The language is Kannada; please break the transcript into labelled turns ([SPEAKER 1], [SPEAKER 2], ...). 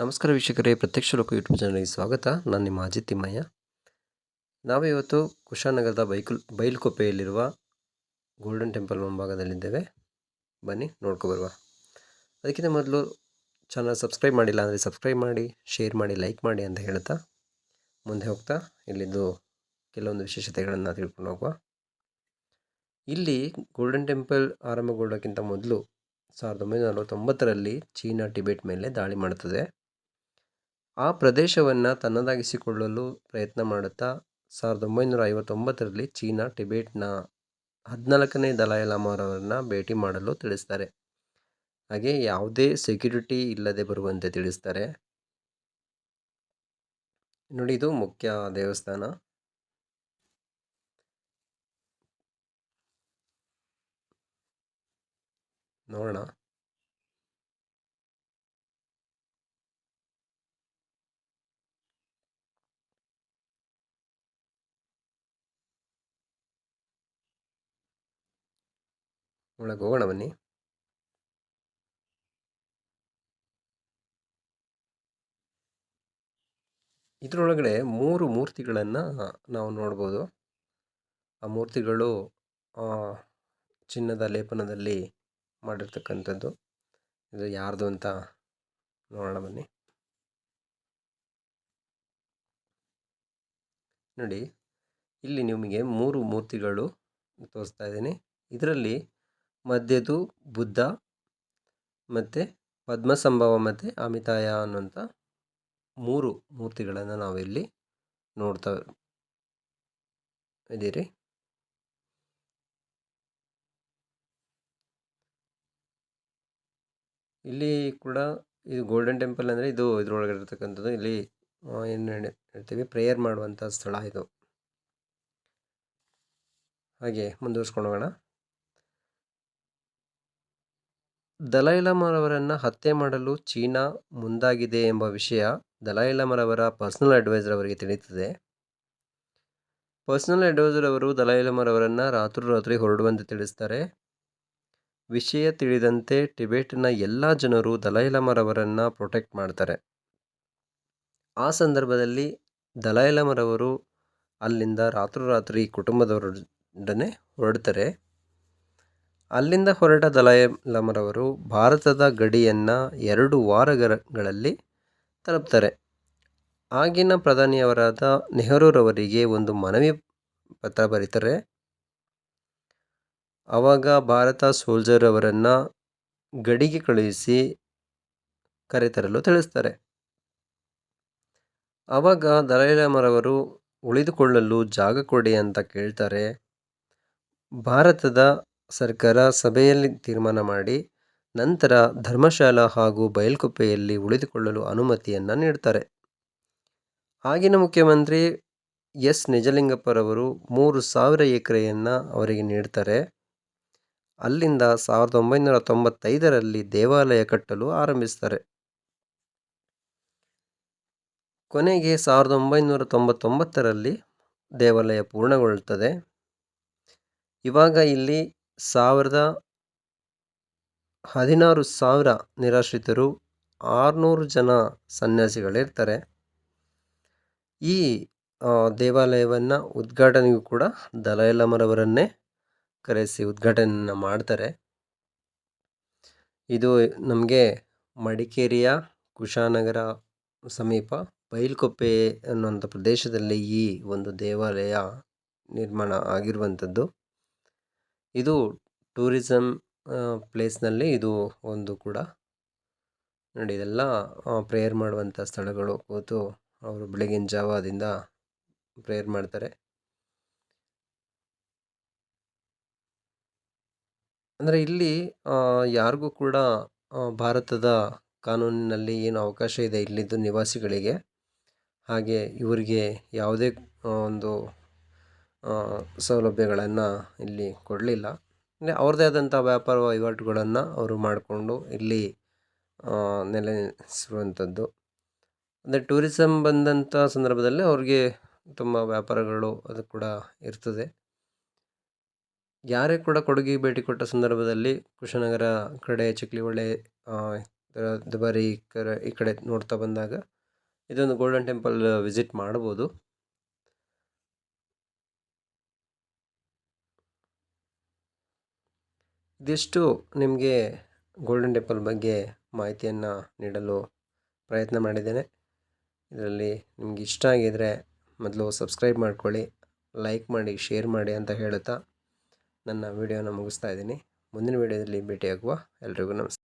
[SPEAKER 1] ನಮಸ್ಕಾರ ವೀಕ್ಷಕರೇ, ಪ್ರತ್ಯಕ್ಷ ಲೋಕ ಯೂಟ್ಯೂಬ್ ಚಾನಲ್ಗೆ ಸ್ವಾಗತ. ನಾನು ನಿಮ್ಮ ಅಜಿತ್ ತಿಮ್ಮಯ್ಯ. ನಾವಿವತ್ತು ಕುಶಾನಗರದ ಬೈಕುಲ್, ಬೈಲ್ಕೊಪ್ಪೆಯಲ್ಲಿರುವ ಗೋಲ್ಡನ್ ಟೆಂಪಲ್ ಮುಂಭಾಗದಲ್ಲಿದ್ದೇವೆ. ಬನ್ನಿ ನೋಡ್ಕೊಬರುವ ಅದಕ್ಕಿಂತ ಮೊದಲು ಚಾನಲ್ ಸಬ್ಸ್ಕ್ರೈಬ್ ಮಾಡಿಲ್ಲ ಅಂದರೆ ಸಬ್ಸ್ಕ್ರೈಬ್ ಮಾಡಿ ಶೇರ್ ಮಾಡಿ ಲೈಕ್ ಮಾಡಿ ಅಂತ ಹೇಳ್ತಾ ಮುಂದೆ ಹೋಗ್ತಾ ಇಲ್ಲಿದ್ದು ಕೆಲವೊಂದು ವಿಶೇಷತೆಗಳನ್ನು ತಿಳ್ಕೊಂಡು ಹೋಗುವ. ಇಲ್ಲಿ ಗೋಲ್ಡನ್ ಟೆಂಪಲ್ ಆರಂಭಗೊಳ್ಳೋಕ್ಕಿಂತ ಮೊದಲು ಸಾವಿರದ ಒಂಬೈನೂರ ನಲವತ್ತೊಂಬತ್ತರಲ್ಲಿ ಚೀನಾ, ಟಿಬೆಟ್ ಮೇಲೆ ದಾಳಿ ಮಾಡುತ್ತದೆ ಆ ಪ್ರದೇಶವನ್ನು ತನ್ನದಾಗಿಸಿಕೊಳ್ಳಲು ಪ್ರಯತ್ನ ಮಾಡುತ್ತಾ ಸಾವಿರದ ಒಂಬೈನೂರ ಐವತ್ತೊಂಬತ್ತರಲ್ಲಿ ಚೀನಾ, ಟಿಬೇಟ್ನ ಹದಿನಾಲ್ಕನೇ ದಲಾಯ್ ಲಾಮಾರವರನ್ನು ಭೇಟಿ ಮಾಡಲು ತಿಳಿಸ್ತಾರೆ. ಹಾಗೆ ಯಾವುದೇ ಸೆಕ್ಯೂರಿಟಿ ಇಲ್ಲದೆ ಬರುವಂತೆ ತಿಳಿಸ್ತಾರೆ. ನೋಡಿ, ಇದು ಮುಖ್ಯ ದೇವಸ್ಥಾನ. ನೋಡೋಣ. ಒಳಗೆ ಹೋಗೋಣ ಬನ್ನಿ. ಇದರೊಳಗಡೆ ಮೂರು ಮೂರ್ತಿಗಳನ್ನು ನಾವು ನೋಡ್ಬೋದು. ಆ ಮೂರ್ತಿಗಳು ಚಿನ್ನದ ಲೇಪನದಲ್ಲಿ ಮಾಡಿರ್ತಕ್ಕಂಥದ್ದು. ಇದು ಯಾರ್ದು ಅಂತ ನೋಡೋಣ ಬನ್ನಿ. ನೋಡಿ, ಇಲ್ಲಿ ನಿಮಗೆ ಮೂರು ಮೂರ್ತಿಗಳು ತೋರಿಸ್ತಾ ಇದ್ದೀನಿ. ಇದರಲ್ಲಿ ಮಧ್ಯದು ಬುದ್ಧ ಮತ್ತು ಪದ್ಮಸಂಭವ ಮತ್ತು ಅಮಿತಾಯ ಅನ್ನುವಂಥ ಮೂರು ಮೂರ್ತಿಗಳನ್ನು ನಾವಿಲ್ಲಿ ನೋಡ್ತಾ ಇದ್ದೀರಿ. ಇಲ್ಲಿ ಕೂಡ ಇದು ಗೋಲ್ಡನ್ ಟೆಂಪಲ್ ಅಂದರೆ ಇದು ಇದ್ರೊಳಗಡೆ ಇರ್ತಕ್ಕಂಥದ್ದು. ಇಲ್ಲಿ ಏನು ಹೇಳ್ತೀವಿ? ಪ್ರೇಯರ್ ಮಾಡುವಂಥ ಸ್ಥಳ ಇದು. ಹಾಗೆ ಮುಂದುವರ್ಸ್ಕೊಂಡು ಹೋಗೋಣ. ದಲೈಲಾಮರವರನ್ನು ಹತ್ಯೆ ಮಾಡಲು ಚೀನಾ ಮುಂದಾಗಿದೆ ಎಂಬ ವಿಷಯ ದಲೈಲಾಮರವರ ಪರ್ಸನಲ್ ಅಡ್ವೈಸರ್ ಅವರಿಗೆ ತಿಳಿಯುತ್ತದೆ. ಪರ್ಸನಲ್ ಅಡ್ವೈಸರ್ ಅವರು ದಲೈಲಾಮರವರನ್ನು ರಾತ್ರೋರಾತ್ರಿ ಹೊರಡುವಂತೆ ತಿಳಿಸ್ತಾರೆ. ವಿಷಯ ತಿಳಿದಂತೆ ಟಿಬೆಟ್ನ ಎಲ್ಲ ಜನರು ದಲೈಲಾಮರವರನ್ನು ಪ್ರೊಟೆಕ್ಟ್ ಮಾಡ್ತಾರೆ. ಆ ಸಂದರ್ಭದಲ್ಲಿ ದಲೈಲಾಮರವರು ಅಲ್ಲಿಂದ ರಾತ್ರೋರಾತ್ರಿ ಕುಟುಂಬದವರೊಡನೆ ಹೊರಡ್ತಾರೆ. ಅಲ್ಲಿಂದ ಹೊರಟ ದಲೈ ಲಮರವರು ಭಾರತದ ಗಡಿಯನ್ನು ಎರಡು ವಾರಗಳಲ್ಲಿ ತಲುಪ್ತಾರೆ. ಆಗಿನ ಪ್ರಧಾನಿಯವರಾದ ನೆಹರೂರವರಿಗೆ ಒಂದು ಮನವಿ ಪತ್ರ ಬರೀತಾರೆ ಆವಾಗ ಭಾರತ ಸೋಲ್ಜರ್ ಅವರನ್ನು ಗಡಿಗೆ ಕಳುಹಿಸಿ ಕರೆತರಲು ತಿಳಿಸ್ತಾರೆ. ಆವಾಗ ದಲೈಲಾಮರವರು, ಉಳಿದುಕೊಳ್ಳಲು ಜಾಗ ಕೊಡಿ ಅಂತ ಕೇಳ್ತಾರೆ. ಭಾರತದ ಸರ್ಕಾರ ಸಭೆಯಲ್ಲಿ ತೀರ್ಮಾನ ಮಾಡಿ ನಂತರ ಧರ್ಮಶಾಲಾ ಹಾಗೂ ಬಯಲ್ಕುಪ್ಪೆಯಲ್ಲಿ ಉಳಿದುಕೊಳ್ಳಲು ಅನುಮತಿಯನ್ನು ನೀಡ್ತಾರೆ. ಆಗಿನ ಮುಖ್ಯಮಂತ್ರಿ ಎಸ್. ನಿಜಲಿಂಗಪ್ಪರವರು ಮೂರು ಸಾವಿರ ಎಕರೆಯನ್ನು ಅವರಿಗೆ ನೀಡ್ತಾರೆ. ಅಲ್ಲಿಂದ ಸಾವಿರದ ಒಂಬೈನೂರ ತೊಂಬತ್ತೈದರಲ್ಲಿ ದೇವಾಲಯ ಕಟ್ಟಲು ಆರಂಭಿಸ್ತಾರೆ. ಕೊನೆಗೆ ಸಾವಿರದ ಒಂಬೈನೂರ ತೊಂಬತ್ತೊಂಬತ್ತರಲ್ಲಿ ದೇವಾಲಯ ಪೂರ್ಣಗೊಳ್ಳುತ್ತದೆ. ಇವಾಗ ಇಲ್ಲಿ ಸಾವಿರದ ಹದಿನಾರು ಸಾವಿರ ನಿರಾಶ್ರಿತರು ಆರುನೂರು ಜನ ಸನ್ಯಾಸಿಗಳಿರ್ತಾರೆ. ಈ ದೇವಾಲಯವನ್ನು ಉದ್ಘಾಟನೆಗೂ ಕೂಡ ದಲೈಲಾಮರವರನ್ನೇ ಕರೆಸಿ ಉದ್ಘಾಟನೆಯನ್ನು ಮಾಡ್ತಾರೆ. ಇದು ನಮಗೆ ಮಡಿಕೇರಿಯ ಕುಶಾನಗರ ಸಮೀಪ ಬೈಲ್ಕೊಪ್ಪೆ ಅನ್ನುವಂಥ ಪ್ರದೇಶದಲ್ಲಿ ಈ ಒಂದು ದೇವಾಲಯ ನಿರ್ಮಾಣ ಆಗಿರುವಂಥದ್ದು. ಇದು ಟೂರಿಸಮ್ ಪ್ಲೇಸ್ನಲ್ಲಿ ಇದು ಒಂದು ಕೂಡ ನೋಡಿ ಇದೆಲ್ಲ ಪ್ರೇಯರ್ ಮಾಡುವಂಥ ಸ್ಥಳಗಳು ಕೂತು ಅವರು ಬೆಳಗಿನ ಜಾವದಿಂದ ಪ್ರೇಯರ್ ಮಾಡ್ತಾರೆ. ಅಂದರೆ ಇಲ್ಲಿ ಯಾರಿಗೂ ಕೂಡ ಭಾರತದ ಕಾನೂನಿನಲ್ಲಿ ಏನು ಅವಕಾಶ ಇದೆ ಇಲ್ಲಿದ್ದು ನಿವಾಸಿಗಳಿಗೆ, ಹಾಗೆ ಇವರಿಗೆ ಯಾವುದೇ ಒಂದು ಸೌಲಭ್ಯಗಳನ್ನು ಇಲ್ಲಿ ಕೊಡಲಿಲ್ಲ. ಅಂದರೆ ಅವ್ರದ್ದೇ ಆದಂಥ ವ್ಯಾಪಾರ ವಹಿವಾಟುಗಳನ್ನು ಅವರು ಮಾಡಿಕೊಂಡು ಇಲ್ಲಿ ನೆಲೆಸಿರುವಂಥದ್ದು ಅಂದರೆ ಟೂರಿಸಮ್ ಬಂದಂಥ ಸಂದರ್ಭದಲ್ಲಿ ಅವ್ರಿಗೆ ತುಂಬ ವ್ಯಾಪಾರಗಳು ಅದು ಕೂಡ ಇರ್ತದೆ. ಯಾರೇ ಕೂಡ ಕೊಡುಗೆ ಭೇಟಿ ಕೊಟ್ಟ ಸಂದರ್ಭದಲ್ಲಿ ಕುಶನಗರ ಕಡೆ ದ- ದುಬಾರಿ ಕರ, ಈ ಕಡೆ ನೋಡ್ತಾ ಬಂದಾಗ ಇದೊಂದು ಗೋಲ್ಡನ್ ಟೆಂಪಲ್ ವಿಸಿಟ್ ಮಾಡ್ಬೋದು. ಇದಿಷ್ಟು ನಿಮಗೆ ಗೋಲ್ಡನ್ ಟೆಂಪಲ್ ಬಗ್ಗೆ ಮಾಹಿತಿಯನ್ನು ನೀಡಲು ಪ್ರಯತ್ನ ಮಾಡಿದ್ದೇನೆ. ಇದರಲ್ಲಿ ನಿಮ್ಗೆ ಇಷ್ಟ ಆಗಿದರೆ ಮೊದಲು ಸಬ್ಸ್ಕ್ರೈಬ್ ಮಾಡ್ಕೊಳ್ಳಿ ಲೈಕ್ ಮಾಡಿ ಶೇರ್ ಮಾಡಿ ಅಂತ ಹೇಳುತ್ತಾ ನನ್ನ ವಿಡಿಯೋನ ಮುಗಿಸ್ತಾ ಇದ್ದೀನಿ. ಮುಂದಿನ ವಿಡಿಯೋದಲ್ಲಿ ಭೇಟಿಯಾಗುವ ಎಲ್ರಿಗೂ ನಮಸ್ಕಾರ